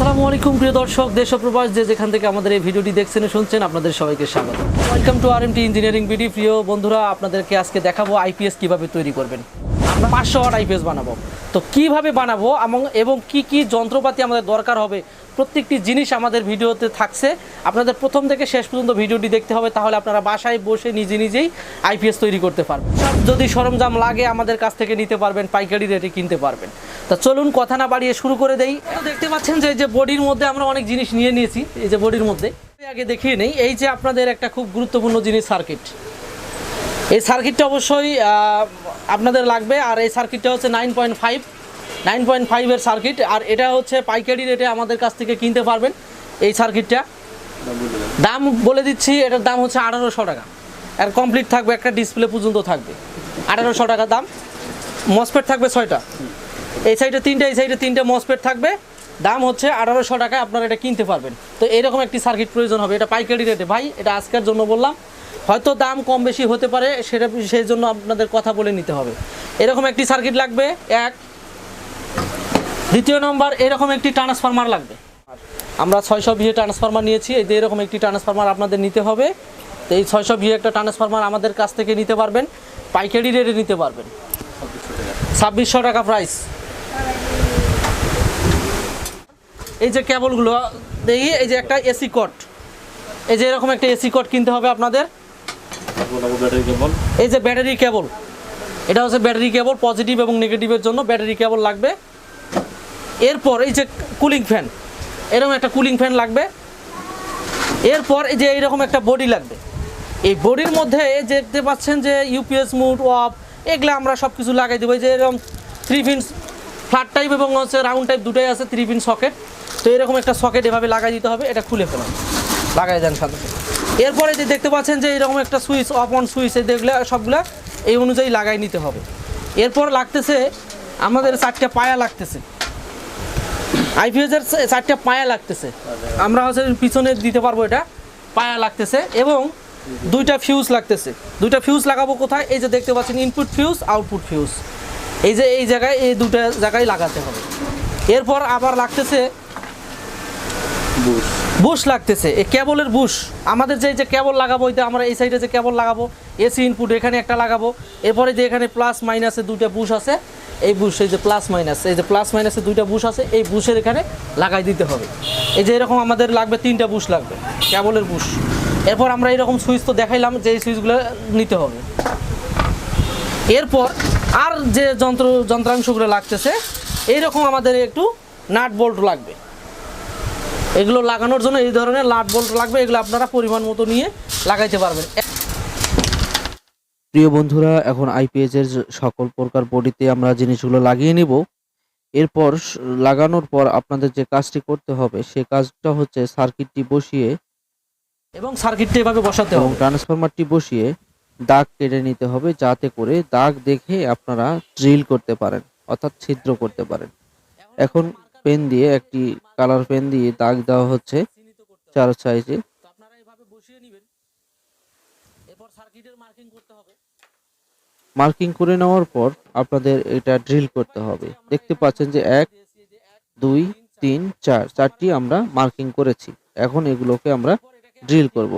আসসালামু আলাইকুম, প্রিয় দর্শক দেশ প্রবাস যে যেখান থেকে আমাদের এই ভিডিওটি দেখছেন শুনছেন, আপনাদের সবাইকে স্বাগত। Welcome to R MT engineering BD প্রিয় বন্ধুরা, আপনাদেরকে আজকে দেখাবো আইপিএস কীভাবে তৈরি করবেন। পাঁচশো ওয়াট আইপিএস বানাবো। তো কীভাবে বানাবো এবং এবং কি কি যন্ত্রপাতি আমাদের দরকার হবে? প্রত্যেকটি জিনিস আমাদের ভিডিওতে থাকছে। আপনাদের প্রথম থেকে শেষ পর্যন্ত ভিডিওটি দেখতে হবে, তাহলে আপনারা বাসায় বসে নিজে নিজেই আইপিএস তৈরি করতে পারবেন। যদি সরঞ্জাম লাগে আমাদের কাছ থেকে নিতে পারবেন, পাইকারি রেটে কিনতে পারবেন। তা চলুন কথা না বাড়িয়ে শুরু করে দেই। দেখতে পাচ্ছেন যে যে বডির মধ্যে আমরা অনেক জিনিস নিয়ে নিয়েছি, এই যে বডির মধ্যে। আগে দেখিয়ে নেই, এই যে আপনাদের একটা খুব গুরুত্বপূর্ণ জিনিস সার্কিট এই সার্কিটটা অবশ্যই আপনাদের লাগবে, আর এই সার্কিটটা হচ্ছে nine point five nine point ফাইভের সার্কিট আর এটা হচ্ছে পাইকারি রেটে আমাদের কাছ থেকে কিনতে পারবেন এই সার্কিটটা দাম বলে দিচ্ছি, এটার দাম হচ্ছে আঠারোশো টাকা। আর কমপ্লিট থাকবে, একটা ডিসপ্লে পর্যন্ত থাকবে। আঠারোশো টাকা দাম। মসপেট থাকবে ছয়টা। এই সাইডে তিনটে, এই সাইডে তিনটে মসপেট থাকবে। দাম হচ্ছে আঠারোশো টাকায় আপনারা এটা কিনতে পারবেন। তো এরকম একটি সার্কিট প্রয়োজন হবে। এটা পাইকারি রেটে ভাই, এটা আজকের জন্য বললাম। হয়তো দাম কম বেশি হতে পারে, সেটা সেই জন্য আপনাদের কথা বলে নিতে হবে। এরকম একটি সার্কিট লাগবে, এক। দ্বিতীয় নম্বর, এরকম একটি ট্রান্সফরমার লাগবে। আমরা ছয়শো বিয়ে ট্রান্সফরমার নিয়েছি, এই এরকম একটি ট্রান্সফরমার আপনাদের নিতে হবে। তো এই ছয়শো বিয়ে একটা ট্রান্সফরমার আমাদের কাছ থেকে নিতে পারবেন, পাইকারি রেটে নিতে পারবেন। ছাব্বিশশো টাকা প্রাইস এই যে কেবলগুলো দেখি, এই যে একটা এসি কট এই যে এরকম একটা এসি কট কিনতে হবে আপনাদের। এই যে ব্যাটারি কেবল। এটা হচ্ছে ব্যাটারি কেবল পজিটিভ এবং নেগেটিভের জন্য ব্যাটারি কেবল লাগবে। এরপর এই যে কুলিং ফ্যান এরকম একটা কুলিং ফ্যান লাগবে। এরপর এই যে এইরকম একটা বডি লাগবে। এই বডির মধ্যে দেখতে পাচ্ছেন যে ইউপিএস মুড ওয়াপ এগুলো আমরা সব কিছু লাগাই দেবো। এই যে এরকম থ্রি পিন ফ্ল্যাট টাইপ এবং হচ্ছে রাউন্ড টাইপ দুটোই আছে থ্রি পিন সকেট তো এরকম একটা সকেট এভাবে লাগাই দিতে হবে, এটা খুলে ফেলাম লাগাই দেন সাথে। এরপরে যে দেখতে পাচ্ছেন যে এরকম একটা সুইচ অফ অন সুইচ দেখলে সবগুলা এই অনুযায়ী লাগাই নিতে হবে। এরপর লাগতেছে আমাদের চারটা পায়া লাগতেছে। আইপিএসের চারটা পায়া লাগতেছে। আমরা হচ্ছে পিছনে দিতে পারব এটা। পায়া লাগতেছে এবং দুইটা ফিউজ লাগতেছে। দুইটা ফিউজ লাগাবো কোথায়? এই যে দেখতে পাচ্ছেন ইনপুট ফিউজ আউটপুট ফিউজ এই যে এই জায়গায় এই দুটা জায়গায় লাগাতে হবে। এরপর আবার লাগতেছে লাগতেছে এই কেবলের বুশ। আমাদের যে যে কেবল লাগাবো এটা আমরা এই সাইডে যে কেবল লাগাবো এসি ইনপুট এখানে একটা লাগাবো, এরপরে যে এখানে প্লাস মাইনাসে দুইটা বুশ আছে, এই বুশ, এই যে প্লাস মাইনাস এই যে প্লাস মাইনাসে দুইটা বুশ আছে, এই বুশের এখানে লাগাই দিতে হবে। এই যে এরকম আমাদের লাগবে তিনটা বুশ লাগবে, কেবলের বুশ। এরপর আমরা এরকম সুইচ তো দেখাইলাম যে এই সুইচগুলো নিতে হবে। এরপর আর যে যন্ত্র, যন্ত্রাংশগুলো লাগতেছে, এইরকম আমাদের একটু নাট বোল্ট লাগবে। এগুলো লাগানোর জন্য এই ধরনের লাট বোল্ট লাগবে এগুলো আপনারা পরিমাণ মতো নিয়ে লাগাইতে পারবেন। প্রিয় বন্ধুরা এখন আইপিএস এর সকল প্রকার বডিতে আমরা জিনিসগুলো লাগিয়ে নিব। এরপর লাগানোর পর আপনাদের যে কাজটি করতে হবে সে কাজটা হচ্ছে সার্কিটটি বসিয়ে এবং সার্কিটটি এভাবে বসাতে হবে। ট্রান্সফরমারটি বসিয়ে দাগ কেটে নিতে হবে যাতে করে দাগ দেখে আপনারা ড্রিল করতে পারেন অর্থাৎ ছিদ্র করতে পারেন। এখন পেন দিয়ে, একটি কালার পেন দিয়ে দাগ দেওয়া হচ্ছে চার সাইজে। মার্কিং করে নেওয়ার পর আপনাদের এটা ড্রিল করতে হবে। দেখতে পাচ্ছেন যে এক, দুই, তিন, চার, চারটি আমরা মার্কিং করেছি। এখন এগুলোকে আমরা ড্রিল করব।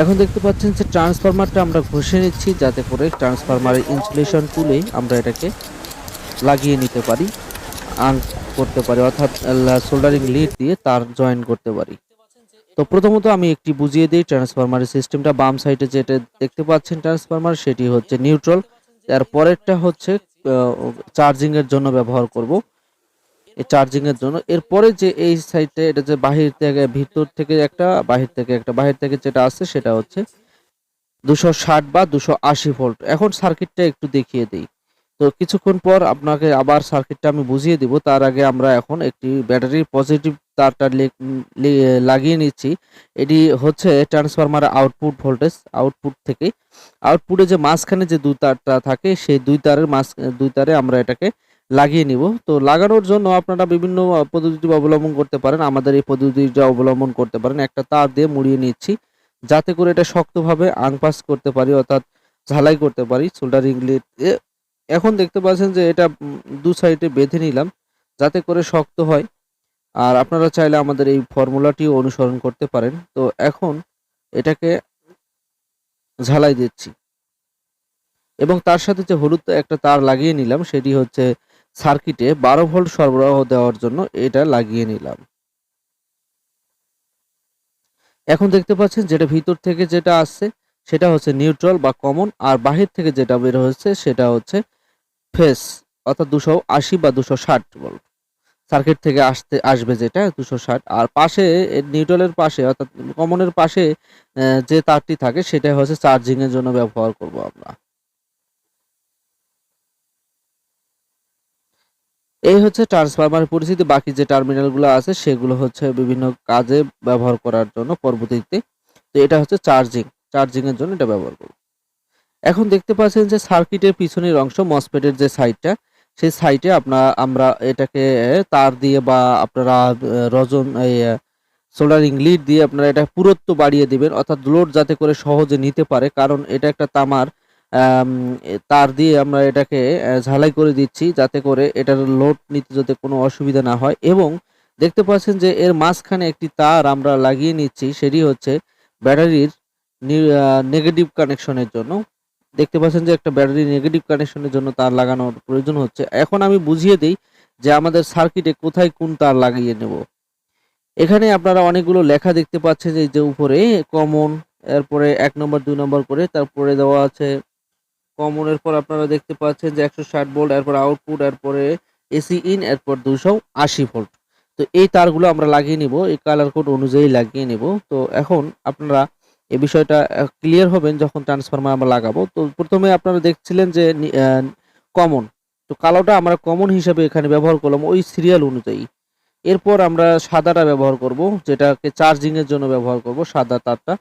এখন দেখতে পাচ্ছেন যে ট্রান্সফরমারটা আমরা ঘষে নিচ্ছি যাতে করে ট্রান্সফরমারের ইনসুলেশন তুলেই আমরা এটাকে লাগিয়ে নিতে পারি আন করতে পারি, অর্থাৎ সোল্ডারিং লিড দিয়ে তার জয়েন করতে পারি। তো প্রথমত আমি একটি বুঝিয়ে দিই ট্রান্সফরমারের সিস্টেমটা বাম সাইডে যেটা দেখতে পাচ্ছেন ট্রান্সফরমার সেটি হচ্ছে নিউট্রাল এর পরেরটা হচ্ছে চার্জিং এর জন্য ব্যবহার করব। এই চার্জিং এর জন্য। এরপরে যে এই সাইডে এটা যে বাহির থেকে, ভিতর থেকে একটা, বাহির থেকে একটা, বাহির থেকে যেটা আছে সেটা হচ্ছে দুশো ষাট বা দুশো আশি ভোল্ট এখন সার্কিটটা একটু দেখিয়ে দিই। তো কিছুক্ষণ পর আপনাকে আবার সার্কিটটা আমি বুঝিয়ে দিব। তার আগে আমরা এখন একটি ব্যাটারির পজিটিভ তারটা লাগিয়ে নিচ্ছি। এটি হচ্ছে ট্রান্সফরমার আউটপুট ভোল্টেজ আউটপুট থেকে। আউটপুটে যে মাঝখানে যে দুই তারটা থাকে, সেই দুই তারের মাঝ, দুই তারে আমরা এটাকে লাগিয়ে নিব। তো লাগানোর জন্য আপনারা বিভিন্ন পদ্ধতি অবলম্বন করতে পারেন। আমাদের এই পদ্ধতিটা অবলম্বন করতে পারেন, একটা তার দিয়ে মুড়িয়ে নিচ্ছি। যাতে করে এটা শক্তভাবে আনপাস করতে পারি, অর্থাৎ ঝালাই করতে পারি সোল্ডারিং লিড এখন দেখতে পাচ্ছেন যে এটা দু সাইডে বেঁধে নিলাম, যাতে করে শক্ত হয়। আর আপনারা চাইলে আমাদের এই ফর্মুলাটিও অনুসরণ করতে পারেন। তো এখন এটাকে ঝালাই দিচ্ছি। এবং তার সাথে যে হলুদ একটা তার লাগিয়ে নিলাম, সেটি হচ্ছে সার্কিটে বারো ভোল্ট সরবরাহ দেওয়ার জন্য এটা লাগিয়ে নিলাম। এখন দেখতে পাচ্ছেন যেটা ভিতর থেকে যেটা আসছে, সেটা হচ্ছে নিউট্রাল বা কমন, আর বাহির থেকে যেটা বের হচ্ছে সেটা হচ্ছে ফেস, অর্থাৎ দুশো আশি বা দুশো ষাট ভোল্ট। সার্কিট থেকে আসতে, আসবে যেটা দুশো ষাট, আর পাশে, নিউট্রালের পাশে, অর্থাৎ কমনের পাশে যে তারটি থাকে সেটা হচ্ছে চার্জিংয়ের জন্য ব্যবহার করব আমরা। এই হচ্ছে ট্রান্সফরমার পরিস্থিতি বাকি যে টার্মিনালগুলো আছে, সেগুলো হচ্ছে বিভিন্ন কাজে ব্যবহার করার জন্য পরবর্তীতে। তো এটা হচ্ছে চার্জিং চার্জিং এর জন্য এটা ব্যবহার করব। এখন দেখতে পাচ্ছেন যে সার্কিটের পিছনের অংশ মসফেটের যে সাইডটা সেই সাইডে আপনার আমরা এটাকে তার দিয়ে বা আপনারা রজন সোল্ডারিং লিড দিয়ে আপনারা এটা পুরুত্ব বাড়িয়ে দিবেন। অর্থাৎ লোড যাতে করে সহজে নিতে পারে। কারণ এটা একটা তামার তার দিয়ে আমরা এটাকে ঝালাই করে দিচ্ছি যাতে করে এটার লোড নিতে যাতে কোনো অসুবিধা না হয় এবং দেখতে পাচ্ছেন যে এর মাঝখানে একটি তার আমরা লাগিয়ে নিচ্ছি, সেটি হচ্ছে ব্যাটারির নেগেটিভ কানেকশনের জন্য। দেখতে পাচ্ছেন যে একটা ব্যাটারি নেগেটিভ কানেকশনের জন্য তার লাগানোর প্রয়োজন হচ্ছে। এখন আমি বুঝিয়ে দিই যে আমাদের সার্কিটে কোথায় কোন তার লাগিয়ে নেব। এখানে আপনারা অনেকগুলো লেখা দেখতে পাচ্ছেন এই যে উপরে কমন এরপরে এক নম্বর, দুই নম্বর করে তারপরে দেওয়া আছে কমনের পর আপনারা দেখতে পাচ্ছেন যে একশো ষাট ভোল্ট, এরপর আউটপুট, এরপরে এসি ইন, এরপর দুশো আশি ভোল্ট। তো এই তারগুলো আমরা লাগিয়ে নিব, এই কালার কোড অনুযায়ী লাগিয়ে নিব। তো এখন আপনারা এই বিষয়টা ক্লিয়ার হবেন যখন ট্রান্সফরমার আমরা লাগাবো। তো প্রথমে আপনারা দেখছিলেন যে কমন। তো কালোটা আমরা কমন হিসাবে এখানে ব্যবহার করলাম ওই সিরিয়াল অনুযায়ী। এরপর আমরা সাদাটা ব্যবহার করব, যেটাকে চার্জিংয়ের জন্য ব্যবহার করব, সাদা তারটা।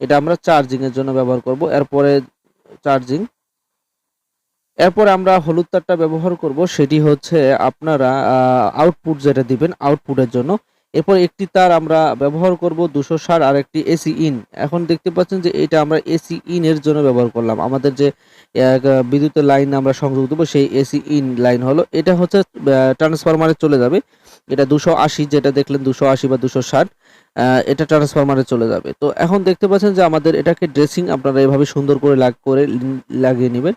এটা আমরা চার্জিংয়ের জন্য ব্যবহার করব। এরপরে চার্জিং এরপর আমরা হলুদ তারটা ব্যবহার করব, সেটি হচ্ছে আপনারা আউটপুট যেটা দিবেন আউটপুটের জন্য। এরপর একটি তার আমরা ব্যবহার করব, দুশো ষাট, আর একটি এসি ইন এখন দেখতে পাচ্ছেন যে এটা আমরা এসি ইন এর জন্য ব্যবহার করলাম। আমাদের যে বিদ্যুতের লাইন আমরা সংযোগ দেবো, সেই এসি ইন লাইন হলো। এটা হচ্ছে ট্রান্সফরমারে চলে যাবে। এটা দুশো আশি যেটা দেখলেন, দুশো আশি বা দুশো ষাট এটা ট্রান্সফরমারে চলে যাবে। তো এখন দেখতে পাচ্ছেন যে আমাদের এটাকে ড্রেসিং আপনারা এভাবে সুন্দর করে লাগ, করে লাগিয়ে নেবেন।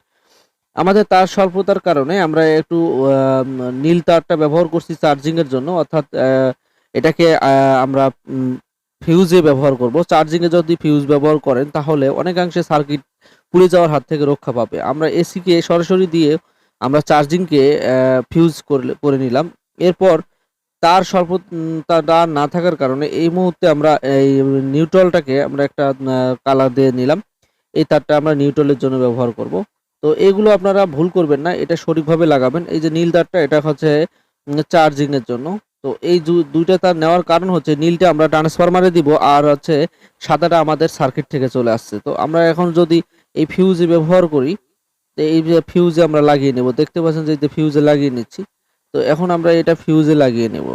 আমাদের তার স্বল্পতার কারণে আমরা একটু নীল তারটা ব্যবহার করছি চার্জিংয়ের জন্য, অর্থাৎ এটাকে আমরা ফিউজে ব্যবহার করব। চার্জিংয়ে যদি ফিউজ ব্যবহার করেন, তাহলে অনেকাংশে সার্কিট পুড়ে যাওয়ার হাত থেকে রক্ষা পাবে। আমরা এসিকে সরাসরি দিয়ে আমরা চার্জিংকে ফিউজ করে করে নিলাম। এরপর তার স্বল্প তার না থাকার কারণে এই মুহূর্তে আমরা এই নিউট্রলটাকে আমরা একটা কালার দিয়ে নিলাম। এই তারটা আমরা নিউট্রলের জন্য ব্যবহার করব। তো এগুলো আপনারা ভুল করবেন না, এটা সঠিকভাবে লাগাবেন। এই যে নীল তারটা, এটা হচ্ছে চার্জিংয়ের জন্য। তো এই দুইটা তার নেওয়ার কারণ হচ্ছে, নীলটা আমরা ট্রান্সফরমারে দিব আর হচ্ছে সাদাটা আমাদের সার্কিট থেকে চলে আসছে। তো আমরা এখন যদি এই ফিউজে ব্যবহার করি, তো এই যে ফিউজে আমরা লাগিয়ে নেব। দেখতে পাচ্ছেন যে ফিউজে লাগিয়ে নিচ্ছি। তো এখন আমরা এটা ফিউজে লাগিয়ে নেব।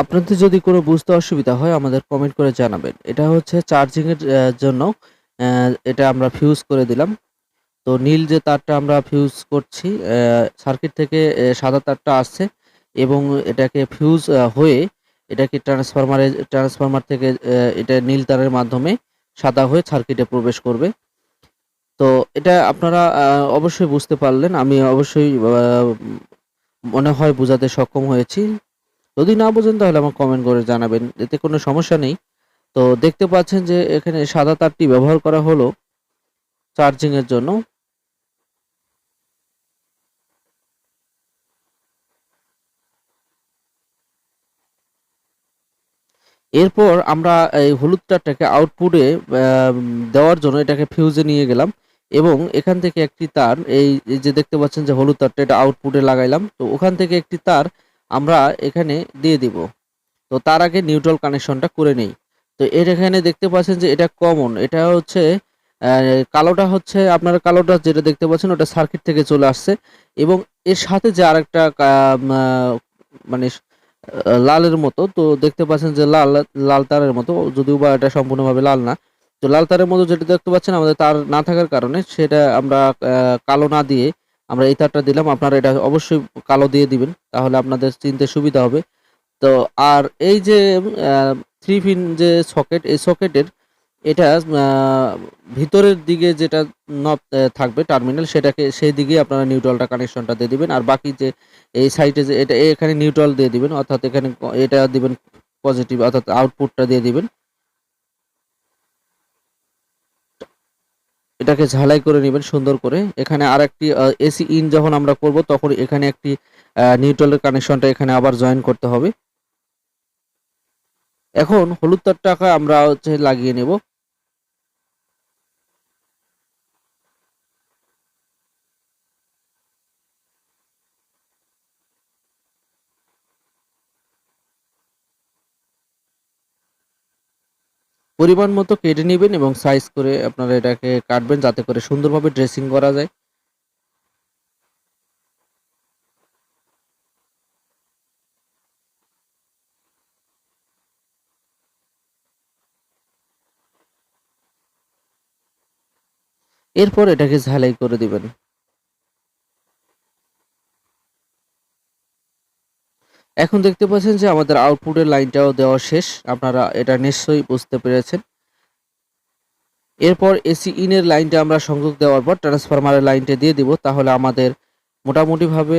আপনাদের যদি কোনো বুঝতে অসুবিধা হয়, আমাদের কমেন্ট করে জানাবেন। এটা হচ্ছে চার্জিংয়ের জন্য এটা আমরা ফিউজ করে দিলাম। তো নীল যে তারটা আমরা ফিউজ করছি সার্কিট থেকে সাদা তারটা আসছে এবং এটাকে ফিউজ হয়ে এটাকে ট্রান্সফরমারে ট্রান্সফরমার থেকে এটা নীল তারের মাধ্যমে সাদা হয়ে সার্কিটে প্রবেশ করবে। তো এটা আপনারা অবশ্যই বুঝতে পারলেন। আমি অবশ্যই মনে হয় বোঝাতে সক্ষম হয়েছি। যদি না বোঝেন তাহলে আমার কমেন্ট করে জানাবেন, এতে কোনো সমস্যা নেই। তো দেখতে পাচ্ছেন যে এখানে সাদা তারটি ব্যবহার করা হলো চার্জিং এর জন্য। এরপর আমরা এই হলুদ তারটাকে আউটপুটে দেওয়ার জন্য এটাকে ফিউজে নিয়ে গেলাম এবং এখান থেকে একটি তার, এই যে দেখতে পাচ্ছেন যে হলুদ তারটা এটা আউটপুটে লাগাইলাম। তো ওখান থেকে একটি তার আমরা এখানে দিয়ে দিব। তো তার আগে নিউট্রাল কানেকশনটা করে নেই। তো এর এখানে দেখতে পাচ্ছেন যে এটা কমন এটা হচ্ছে কালোটা হচ্ছে আপনারা কালোটা যেটা দেখতে পাচ্ছেন ওটা সার্কিট থেকে চলে আসছে এবং এর সাথে যে আরেকটা মানে লালের মতো, তো দেখতে পাচ্ছেন যে লাল লাল তারের মতো, যদিও বা এটা সম্পূর্ণভাবে লাল না। তো লাল তারের মতো যেটা দেখতে পাচ্ছেন আমাদের তার না থাকার কারণে সেটা আমরা কালো না দিয়ে আমরা এই তারটা দিলাম, আপনারা এটা অবশ্যই কালো দিয়ে দিবেন, তাহলে আপনাদের চিনতে সুবিধা হবে। তো, আর এই যে থ্রি পিন যে সকেট, এই সকেটের এটা ভিতরের দিকে যেটা নব থাকবে টার্মিনাল, সেটাকে সেই দিকে আপনারা নিউট্রালটা কানেকশনটা দিয়ে দিবেন। আর বাকি যে, এই সাইডে যে, এটা এখানে নিউট্রাল দিয়ে দিবেন, অর্থাৎ এখানে এটা দিবেন পজিটিভ, অর্থাৎ আউটপুটটা দিয়ে দিবেন। এটাকে ঝালাই করে নেবেন সুন্দর করে। এখানে আর একটি এসি ইন যখন আমরা করব, তখন এখানে একটি নিউট্রালের কানেকশনটা এখানে আবার জয়েন করতে হবে। এখন হলুদ তারটাকে আমরা হচ্ছে লাগিয়ে নেব। পরিমাণ মতো কেটে নেবেন এবং সাইজ করে আপনারা এটাকে কাটবেন যাতে করে সুন্দরভাবে ড্রেসিং করা যায়। এরপর এটাকে ঝালাই করে দিবেন। এখন দেখতে পাচ্ছেন যে আমাদের আউটপুটের লাইনটাও দেওয়া শেষ। আপনারা এটা নিশ্চয়ই বুঝতে পেরেছেন। এরপর এসি ইনের লাইনটা আমরা সংযোগ দেওয়ার পর ট্রান্সফরমারের লাইনটা দিয়ে দিব, তাহলে আমাদের মোটামুটিভাবে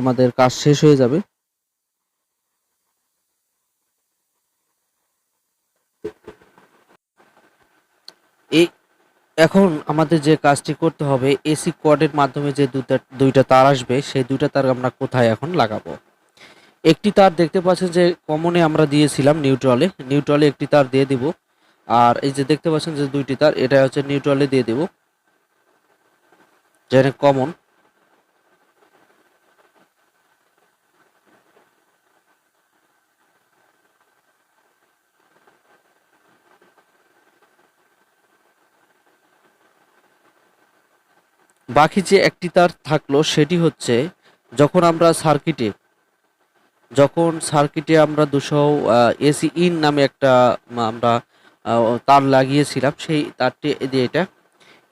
আমাদের কাজ শেষ হয়ে যাবে। এই এখন আমাদের যে কাজটি করতে হবে এসি কোয়ার্ডের মাধ্যমে যে দুটা দুইটা তার আসবে, সেই দুইটা তার আমরা কোথায় এখন লাগাবো? একটি তার দেখতে পাচ্ছেন যে কমনে আমরা দিয়েছিলাম নিউট্রালে নিউট্রালে একটি তার দিয়ে দিব। আর এই যে দেখতে পাচ্ছেন যে দুইটি তার, এটা হচ্ছে নিউট্রালে দিয়ে দিব। যেখানে কমন। বাকি যে একটি তার থাকল, সেটি হচ্ছে যখন আমরা সার্কিটে যখন সার্কিটে আমরা দুশো এসি ইন নামে একটা আমরা তার লাগিয়েছিলাম, সেই তারটি দিয়ে এটা,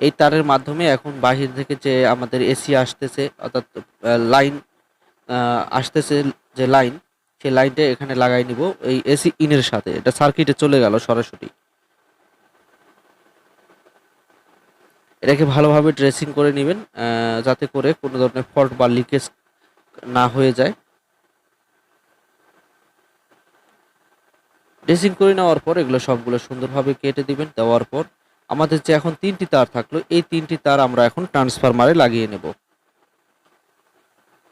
এই তারের মাধ্যমে এখন বাহির থেকে যে আমাদের এসি আসতেছে, অর্থাৎ লাইন আসতেছে যে লাইন সেই লাইনটা এখানে লাগাই নিব, এই এসি ইনের সাথে, এটা সার্কিটে চলে গেল সরাসরি। এটাকে ভালোভাবে ড্রেসিং করে নেবেন যাতে করে কোনো ধরনের ফল্ট বা লিকেজ না হয়ে যায়। ড্রেসিং করে নেওয়ার পর এগুলো সবগুলো সুন্দরভাবে কেটে দিবেন, দেওয়ার পর আমাদের যে এখন তিনটি তার থাকল, এই তিনটি তার আমরা এখন ট্রান্সফরমারে লাগিয়ে নেব।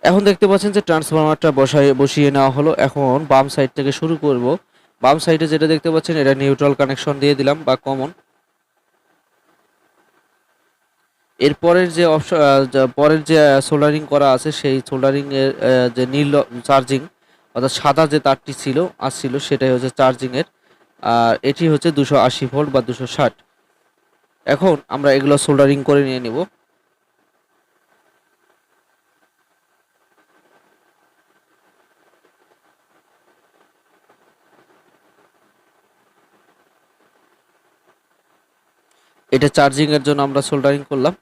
এখন দেখতে পাচ্ছেন যে ট্রান্সফরমারটা বসায়, বসিয়ে নেওয়া হলো। এখন বাম সাইড থেকে শুরু করব। বাম সাইডে যেটা দেখতে পাচ্ছেন, এটা নিউট্রাল কানেকশন দিয়ে দিলাম বা কমন এরপরের যে অপশন পরের যে সোল্ডারিং করা আছে, সেই সোল্ডারিং এর যে নীল চার্জিং অর্থাৎ সাদা যে তারটি ছিল আসছিল সেটাই হচ্ছে চার্জিং এর আর এটি হচ্ছে দুশো আশি ভোল্ট বা দুশো ষাট। এখন আমরা এগুলো সোল্ডারিং করে নিয়ে নিব। এটা চার্জিংয়ের জন্য আমরা সোল্ডারিং করলাম।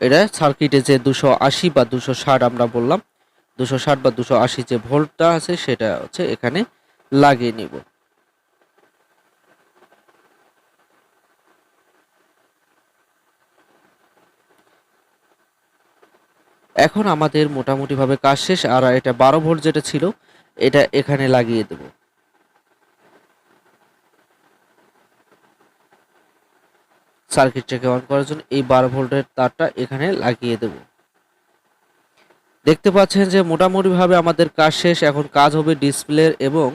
এটা সার্কিটে যে দুশো আশি বা দুশো ষাট আমরা বললাম, দুশো ষাট বা দুশো আশি যে ভোল্টটা আছে সেটা হচ্ছে এখানে লাগিয়ে নিব। এখন আমাদের মোটামুটিভাবে কাজ শেষ, আর এটা বারো ভোল্ট যেটা ছিল, এটা এখানে লাগিয়ে দেব। সার্কিটটাকে অন করার জন্য এই বারো ভোল্টের তারটা এখানে লাগিয়ে দেব। দেখতে পাচ্ছেন যে মোটামুটিভাবে আমাদের কাজ শেষ, এখন কাজ হবে ডিসপ্লের এবং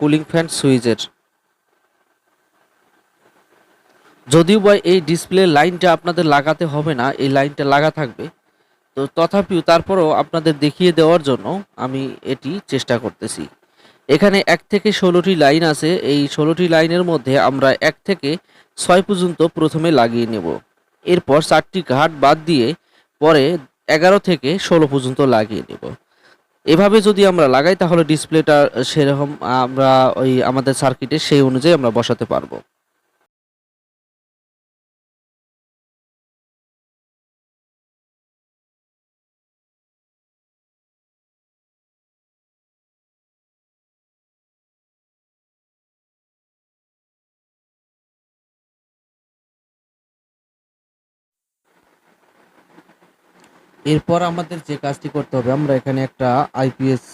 কুলিং ফ্যান সুইচের যদিও বা এই ডিসপ্লে লাইনটা আপনাদের লাগাতে হবে না, এই লাইনটা লাগা থাকবে। তো তথাপিও তারপরেও আপনাদের দেখিয়ে দেওয়ার জন্য আমি এটি চেষ্টা করতেছি। এখানে এক থেকে ষোলোটি লাইন আছে, এই ষোলোটি লাইনের মধ্যে আমরা এক থেকে ছয় পর্যন্ত প্রথমে লাগিয়ে নেব। এরপর চারটি ঘাট বাদ দিয়ে পরে এগারো থেকে ষোলো পর্যন্ত লাগিয়ে নেব। এভাবে যদি আমরা লাগাই, তাহলে ডিসপ্লেটা সেরকম আমরা ওই আমাদের সার্কিটে সেই অনুযায়ী আমরা বসাতে পারব। এরপর আমাদের যে কাজটি করতে হবে, আমরা এখানে একটা আইপিএস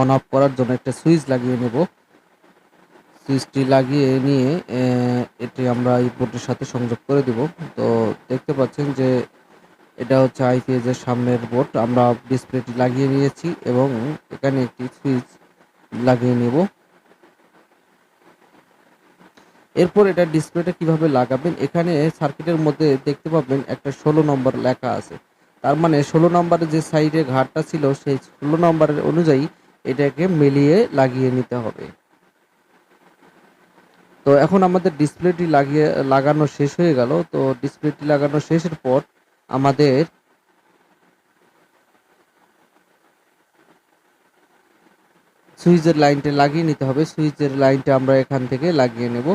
অন অফ করার জন্য একটা সুইচ লাগিয়ে নেব। সুইচটি লাগিয়ে নিয়ে এটি আমরা এই বোর্ডের সাথে সংযোগ করে দিব। তো দেখতে পাচ্ছেন যে এটা হচ্ছে আইপিএস এর সামনের বোর্ড। আমরা ডিসপ্লেটি লাগিয়ে নিয়েছি এবং এখানে একটি সুইচ লাগিয়ে নেব। এরপর এটা ডিসপ্লেটা কীভাবে লাগাবেন? এখানে সার্কিটের মধ্যে দেখতে পাবেন একটা ষোলো নম্বর লেখা আছে। তার মানে ষোলো নম্বরের যে সাইডে ঘাটটা ছিল, সেই ষোলো নম্বরের অনুযায়ী এটাকে মিলিয়ে লাগিয়ে নিতে হবে। তো এখন আমাদের ডিসপ্লেটি লাগিয়ে, লাগানো শেষ হয়ে গেল। তো ডিসপ্লেটি লাগানো শেষের পর আমাদের সুইচের লাইনটা লাগিয়ে নিতে হবে। সুইচের লাইনটা আমরা এখান থেকে লাগিয়ে নেব।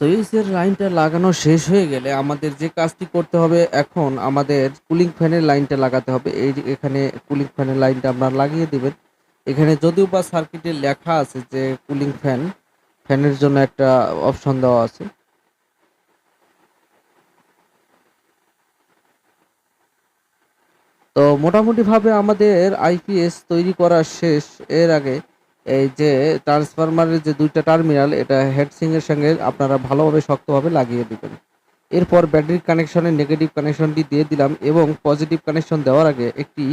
সুইচের লাইনটা লাগানো শেষ হয়ে গেলে আমাদের যে কাজটি করতে হবে এখন আমাদের কুলিং ফ্যানের লাইনটা লাগাতে হবে। এই এখানে কুলিং ফ্যানের লাইনটা আপনারা লাগিয়ে দেবেন। এখানে যদিও বা সার্কিটে লেখা আছে যে কুলিং ফ্যান, ফ্যানের জন্য একটা অপশন দেওয়া আছে। তো মোটামুটিভাবে আমাদের আইপিএস তৈরি করা শেষ। এর আগে এই যে ট্রান্সফরমারের যে দুইটা টার্মিনাল এটা হেডসিং এর সঙ্গে আপনারা ভালোভাবে শক্তভাবে লাগিয়ে দিবেন। এরপর ব্যাটারির কানেকশনের নেগেটিভ কানেকশনটি দিয়ে দিলাম এবং পজিটিভ কানেকশন দেওয়ার আগে একটি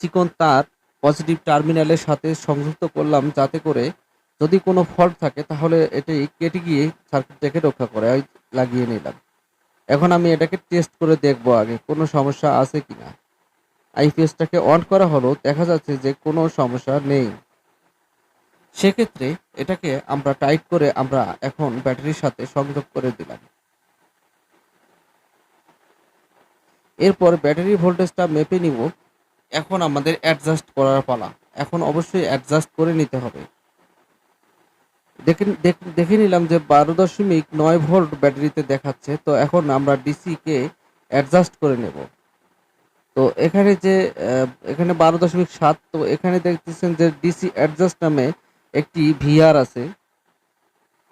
চিকন তার পজিটিভ টার্মিনালের সাথে সংযুক্ত করলাম যাতে করে যদি কোনো ফল্ট থাকে তাহলে এটি কেটে গিয়ে সার্কিটটাকে রক্ষা করে লাগিয়ে নিলাম। এখন আমি এটাকে টেস্ট করে দেখব আগে, কোনো সমস্যা আছে কিনা। আইপিএসটাকে অন করা হলো, দেখা যাচ্ছে যে কোনো সমস্যা নেই। সেক্ষেত্রে এটাকে আমরা টাইট করে আমরা এখন ব্যাটারির সাথে সংযোগ করে দিলাম। এরপর ব্যাটারি ভোল্টেজটা মেপে নিব। এখন আমাদের অ্যাডজাস্ট করার পালা। এখন অবশ্যই অ্যাডজাস্ট করে নিতে হবে। দেখে দেখ- নিলাম যে বারো দশমিক নয় ভোল্ট ব্যাটারিতে দেখাচ্ছে। তো এখন আমরা ডিসি কে অ্যাডজাস্ট করে নেব। তো এখানে যে এখানে বারো দশমিক সাত, তো এখানে দেখতেছেন যে ডিসি অ্যাডজাস্ট নামে একটি ভিআর আছে।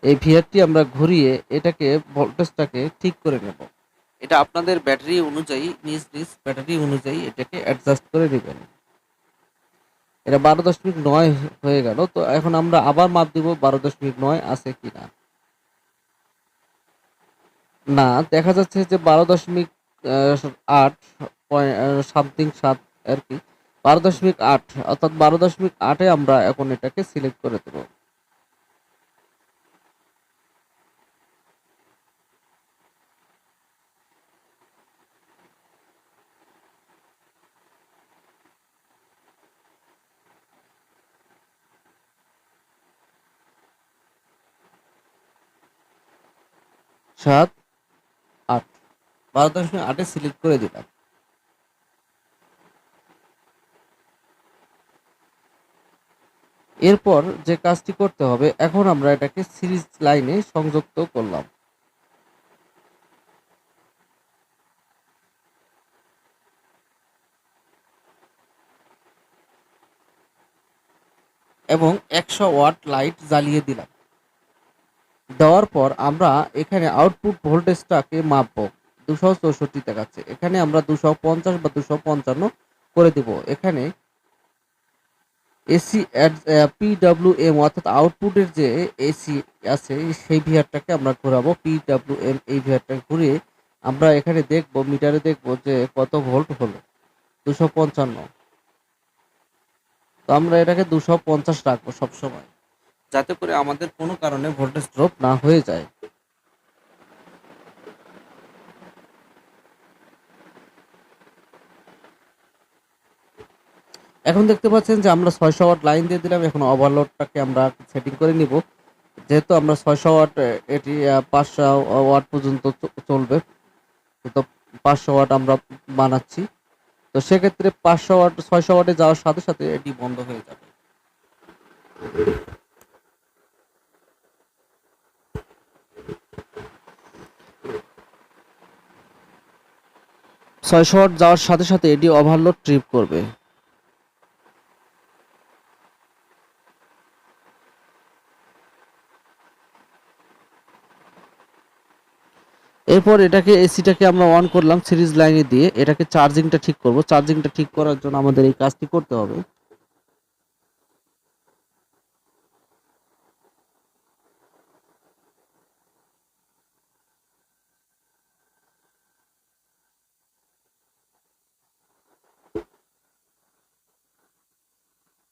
এই ভিআরটি আমরা ঘুরিয়ে এটাকে ভোল্টেজটাকে ঠিক করে নেব। এটা আপনাদের ব্যাটারি অনুযায়ী, নিজ নিজ ব্যাটারি অনুযায়ী এটাকে অ্যাডজাস্ট করে নেবেন। এটা বারো দশমিক নয় হয়ে গেল, তো এখন আমরা আবার মাপ দিব বারো দশমিক নয় আছে কিনা। না না দেখা যাচ্ছে যে বারো দশমিক আট সামথিং সাত আর কি। বারো দশমিক আট, অর্থাৎ বারো দশমিক আটে আমরা এখন এটাকে সিলেক্ট করে দেবো। সাত, আট। বারো দশমিক আটে সিলেক্ট করে দিলাম। এরপর যে কাজটি করতে হবে, এখন আমরা এটাকে সিরিজ লাইনে সংযুক্ত করলাম। এবং একশো ওয়াট লাইট জ্বালিয়ে দিলাম। দেওয়ার পর আমরা এখানে আউটপুট ভোল্টেজটাকে মাপবো। দুশো চৌষট্টি দেখাচ্ছে। এখানে আমরা দুশো পঞ্চাশ বা দুশো পঞ্চান্ন করে দিব। এখানে এসি পিডাব্লিউ এম অর্থাৎ আউটপুটের যে এসি আছে, সেই ভিআরটাকে আমরা ঘোরাবো। পিডাব্লিউ এম এই ভিআরটা ঘুরিয়ে আমরা এখানে দেখব, মিটারে দেখব যে কত ভোল্ট হলো। দুশো পঞ্চান্ন। তো আমরা এটাকে দুশো পঞ্চাশ রাখব সবসময়, যাতে করে আমাদের কোনো কারণে ভোল্টেজ ড্রপ না হয়ে যায়। এখন দেখতে পাচ্ছেন যে আমরা ছয়শো ওয়াট লাইন দিয়ে দিলাম, এখন ওভারলোডটাকে আমরা সেটিং করে নিব। যেহেতু আমরা ছয়শো ওয়াট এটি পাঁচশো ওয়াট পর্যন্ত চলবে, তো পাঁচশো ওয়াট আমরা বানাচ্ছি। তো সেক্ষেত্রে পাঁচশো ওয়াট, ছয়শো ওয়াটে যাওয়ার সাথে সাথে এটি বন্ধ হয়ে যাবে। ছয়শো ওয়াট যাওয়ার সাথে সাথে এটি ওভারলোড ট্রিপ করবে। এরপর এটাকে এসিটাকে আমরা অন করলাম সিরিজ লাইনে দিয়ে। এটাকে চার্জিংটা ঠিক করব। চার্জিংটা ঠিক করার জন্য আমাদের এই কাজটি করতে হবে।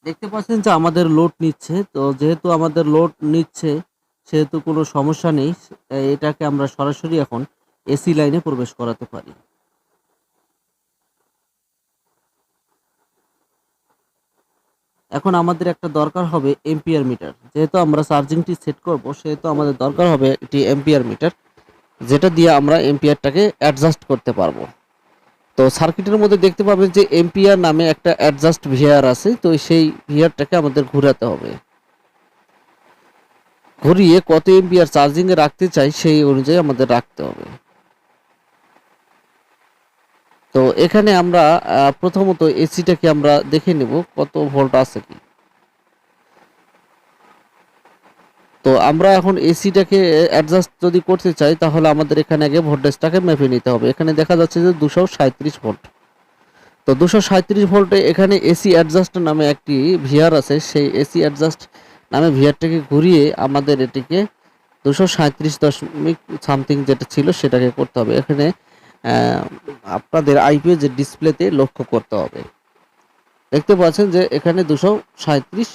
দেখতে পাচ্ছেন যে আমাদের লোড নিচ্ছে। তো যেহেতু আমাদের লোড নিচ্ছে সেহেতু কোনো সমস্যা নেই, এটাকে আমরা সরাসরি এখন এসি লাইনে প্রবেশ করাতে পারি। এখন আমাদের একটা দরকার হবে এম্পিয়ার মিটার। যেহেতু আমরা চার্জিংটি সেট করব, সেহেতু আমাদের দরকার হবে একটি এম্পিয়ার মিটার, যেটা দিয়ে আমরা এম্পিয়ারটাকে অ্যাডজাস্ট করতে পারব। তো সার্কিটের মধ্যে দেখতে পাবেন যে এম্পিয়ার নামে একটা অ্যাডজাস্ট ভিআর আছে, তো সেই ভিআরটাকে আমাদের ঘোরাতে হবে। ঘুরিয়ে কত এম্পিয়ার চার্জিং এ রাখতে চাই সেই অনুযায়ী আমাদের রাখতে হবে। তো এখানে আমরা প্রথমত এসিটাকে আমরা দেখে নেব, কত ভোল্ট আছে কি। তো আমরা এখন এসিটাকে অ্যাডজাস্ট যদি করতে চাই, তাহলে আমাদের এখানে আগে ভোল্টেজটাকে মেপে নিতে হবে। এখানে দেখা যাচ্ছে যে দুশো সাঁত্রিশ ভোল্ট তো দুশো সাঁত্রিশ ভোল্টে এখানে এসি অ্যাডজাস্ট নামে একটি ভিআর আছে, সেই এসি অ্যাডজাস্ট নামে ভিআরটাকে ঘুরিয়ে আমাদের এটিকে দুশো সাঁত্রিশ দশমিক সামথিং যেটা ছিল সেটাকে করতে হবে। এখানে আপনাদের আইপিও যে ডিসপ্লেতে লক্ষ্য করতে হবে। দেখতে পাচ্ছেন যে এখানে দুশো সাঁত্রিশ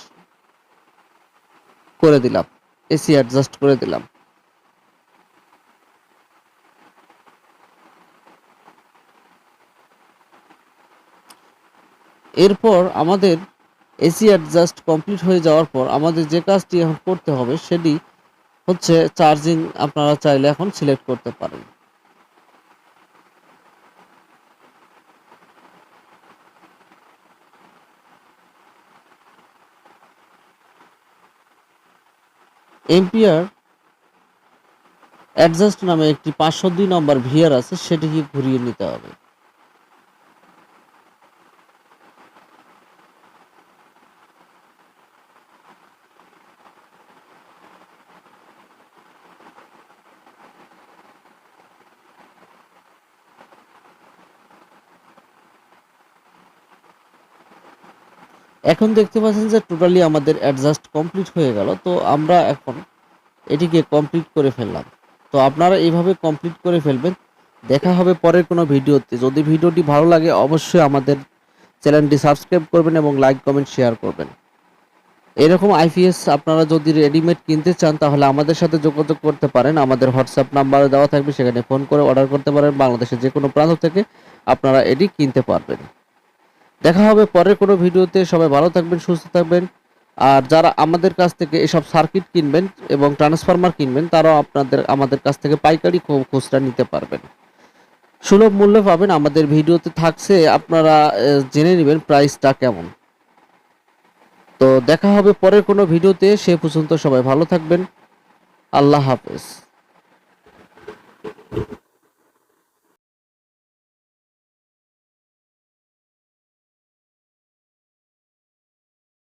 করে দিলাম এসি অ্যাডজাস্ট করে দিলাম। এরপর আমাদের এসি অ্যাডজাস্ট কমপ্লিট হয়ে যাওয়ার পর আমাদের যে কাজটি এখন করতে হবে সেটি হচ্ছে চার্জিং আপনারা চাইলে এখন সিলেক্ট করতে পারেন। এম্পিয়ার অ্যাডজাস্ট নামে একটি পাঁচশো দুই নম্বর ভিআর আছে, সেটিকে ঘুরিয়ে নিতে হবে। এখন দেখতে পাচ্ছেন যে টোটালি আমাদের অ্যাডজাস্ট কমপ্লিট হয়ে গেল, তো আমরা এখন এটিকে কমপ্লিট করে ফেললাম। তো আপনারা এইভাবে কমপ্লিট করে ফেলবেন। দেখা হবে পরের কোনো ভিডিওতে। যদি ভিডিওটি ভালো লাগে, অবশ্যই আমাদের চ্যানেলটি সাবস্ক্রাইব করবেন এবং লাইক কমেন্ট শেয়ার করবেন। এরকম আইপিএস আপনারা যদি রেডিমেড কিনতে চান, তাহলে আমাদের সাথে যোগাযোগ করতে পারেন। আমাদের হোয়াটসঅ্যাপ নাম্বার দেওয়া থাকবে, সেখানে ফোন করে অর্ডার করতে পারেন। বাংলাদেশের যে কোনো প্রান্ত থেকে আপনারা এটি কিনতে পারবেন। দেখা হবে পরের কোনো ভিডিওতে। সবাই ভালো থাকবেন, সুস্থ থাকবেন। আর যারা আমাদের কাছ থেকে এসব সার্কিট কিনবেন এবং ট্রান্সফরমার কিনবেন, তারাও আপনাদের, আমাদের কাছ থেকে পাইকারি খুচরা নিতে পারবেন। সুলভ মূল্যে পাবেন। আমাদের ভিডিওতে থাকছে, আপনারা জেনে নেবেন প্রাইসটা কেমন। তো দেখা হবে পরের কোনো ভিডিওতে। সে পর্যন্ত সবাই ভালো থাকবেন। আল্লাহ হাফেজ।